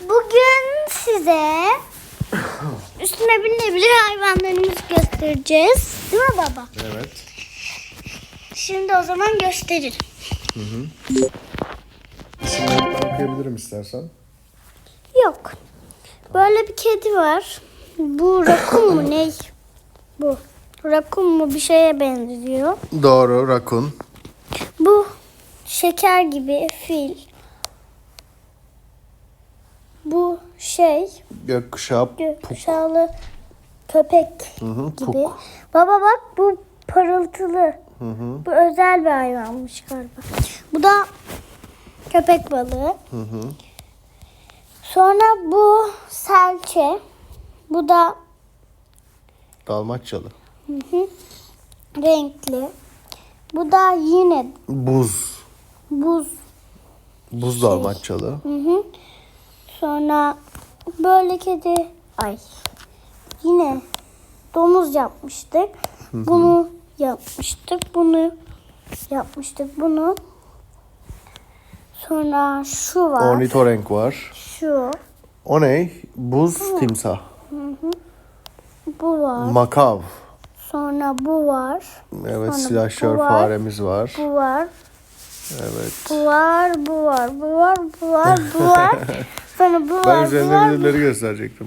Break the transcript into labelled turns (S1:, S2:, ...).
S1: Bugün size üstüne binebilir hayvanlarımızı göstereceğiz. Değil mi baba?
S2: Evet.
S1: Şimdi o zaman gösterir.
S2: İsimlerini okuyabilirim istersen.
S1: Yok. Böyle bir kedi var. Bu rakun mu ne? Bu. Rakun mu bir şeye benziyor.
S2: Doğru, rakun.
S1: Bu şeker gibi fil. Bu şey
S2: Gökkuşağı,
S1: gökkuşağlı köpek
S2: hı,
S1: gibi.
S2: puk.
S1: Baba bak bu parıltılı.
S2: Hı hı.
S1: Bu özel bir hayvanmış galiba. Bu da köpek balığı.
S2: Hı hı.
S1: Sonra bu serçe. Bu da
S2: Dalmaçyalı.
S1: renkli. Bu da yine
S2: Buz.
S1: buz.
S2: Buz dalmaçyalı.
S1: Hı hı. Sonra böyle kedi. Ay. Yine domuz yapmıştık. Bunu yapmıştık. Bunu yapmıştık. Bunu. Sonra şu var.
S2: Ornitorenk var.
S1: Şu.
S2: O ne? Buz timsah.
S1: Bu var.
S2: Makav.
S1: Sonra bu var.
S2: Evet,
S1: Sonra
S2: silahşör
S1: bu var.
S2: faremiz var.
S1: Bu var.
S2: Evet.
S1: Bu var. Bu var. Bu var. Bu var. Bu var.
S2: Ben üzerinde birileri gösterecektim.